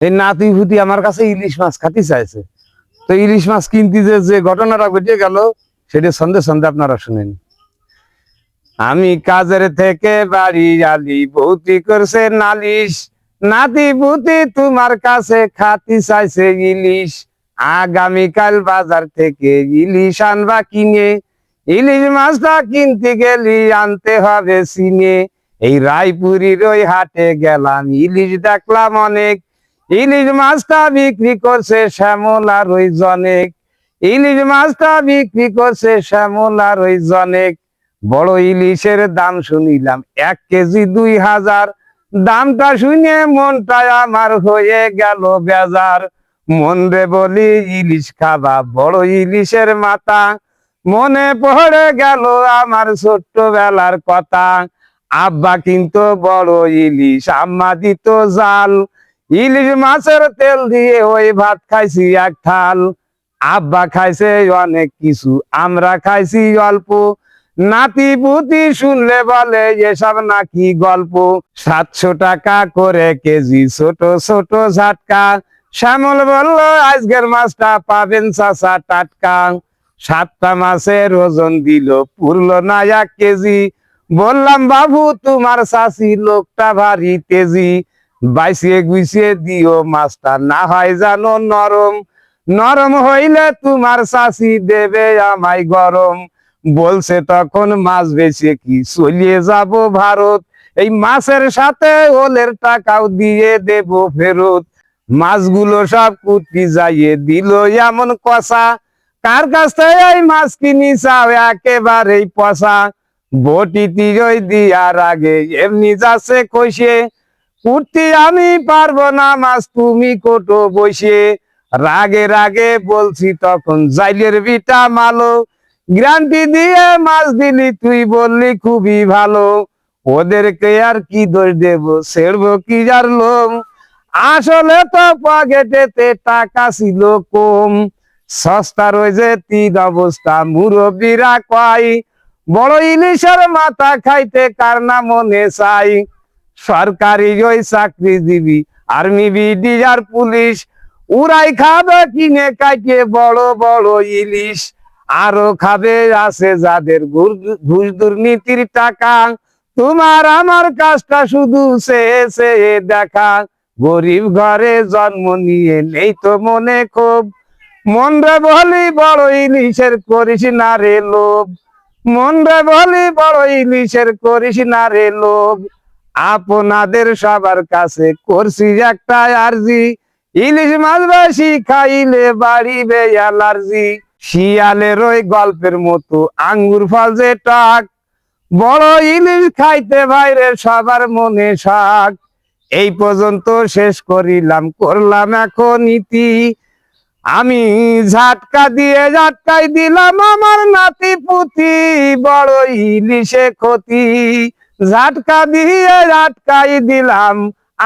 এই নাতি আমার কাছে ইলিশ মাছ খাতি চাইছে। তো ইলিশ মাছ কিনতে যে যে ঘটনাটা ঘটে গেল, সেটা সন্ধে সন্ধে আপনারা শুনেন। আমি কাজের থেকে বাড়ি আলি বৌতি করছে নালিশ। নাতি পুতি তোমার কাছে খাতি চাইছে ইলিশ। আগামীকাল বাজার থেকে ইলিশ আনবা কিনে। ইলিশ মাছটা কিনতে গেলি আনতে হবে সিনে। এই রায়পুরীর ওই হাটে গেলাম, ইলিশ দেখলাম অনেক। ইলিশ মাছটা বিক্রি করছে শ্যামল আর ওই জনেক ইলিশ মাছটা বিক্রি করছে শ্যামল আর ওই জনেক বড় ইলিশের দাম শুনিলাম, এক কেজি দুই হাজার। দামটা শুনে মনটা আমার হয়ে গেল বেজার। মন রে বলি ইলিশ খাবা, বড় ইলিশের মাথা। মনে পড়ে গেল আমার ছোট্ট বেলার কথা। আব্বা কিন্তু বড় ইলিশ, আম্মা দিত জাল। ইলিশ মাছের তেল দিয়ে ওই ভাত খাইছি এক থাল। আব্বা খাইছে অনেক কিছু, আমরা খাইছি অল্প। নাতি পুতি শুনলে বলে, এসব নাকি গল্প? সাতশো টাকা করে কেজি, ছোট ছোট ঝাটকা। শ্যামল বলল, আজকের মাছটা পাবেন চাষা টাটকা। সাতটা মাছের ওজন দিল, পুরলো না এক কেজি। বললাম, বাবু, তোমার চাষি লোকটা ভারী তেজি। বাইসিয়ে গুছিয়ে দিও মাছটা না হয় জানো নরম। নরম হইলে তোমার চাষি দেবে আমায় গরম। বলছে তখন মাছ বেচে কি? চলিয়ে যাব ভারত। এই মাছের সাথে ওলের টাকাও দিয়ে দেব ফেরত। মাছগুলো সব কুটি যাইয়ে দিল এমন কষা। কার কাছ থেকে এই মাছ কিনি চাও একেবারেই পচা। বটি তিরই দিয়ার আগে, এমনি যাচ্ছে কষে। কুর্তি আমি পারব না, মাছ তুমি কোটো বসে রাগে রাগে বলছি তখন, জাইলের বিটা মালো। গ্রান্টি দিয়ে মাছ দিলি, তুই বললি খুবই ভালো। ওদেরকে আর কি দোষ দেব, ছেড়বো কি যার লোম? আসলে তো পকেটেতে টাকা ছিল কম। সস্তা রয়েছে তিন অবস্থা, মুরব্বীরা কয়, বড় ইলিশের মাথা খাইতে কার না মনে চাই? সরকারি ওই চাকরিজীবী আর্মি বিডি আর পুলিশ। উড়াই খাবে, কিনে কাইটে বড় বড় ইলিশ। আরও খাবে, আছে যাদের ঘুষ দুর্নীতির টাকা। তোমার আমার কাজটা শুধু সে দেখা। গরিব ঘরে জন্ম নিয়ে নেই তো মনে খুব মন রে বলি বড় ইলিশের করিস না রে লোভ। মন রে বলি বড় ইলিশের করিস না রে লোভ। আপনাদের সবার কাছে করছি একটা আরজি। ইলিশ মাছ বেশি খাইলে বাড়িবে অ্যালার্জি। শিয়ালের ওই গল্পের মতো আঙ্গুর ফল যে টাক। বড় ইলিশ খাইতে বাইরে সবার মনে শাক। এই পর্যন্ত শেষ করিলাম, করলাম এখন ইতি। আমি ঝাটকা দিয়ে ঝাটকাই দিলাম আমার নাতি পুতি, বড় ইলিশে ক্ষতি। ঝাটকা দিয়ে ঝাটকাই দিলাম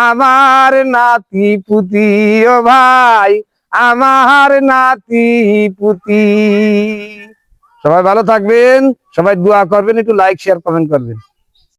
আমার নাতি পুতি ও ভাই, আমার নাতি পুতি। সবাই ভালো থাকবেন, সবাই দোয়া করবেন, একটু লাইক শেয়ার কমেন্ট করবেন।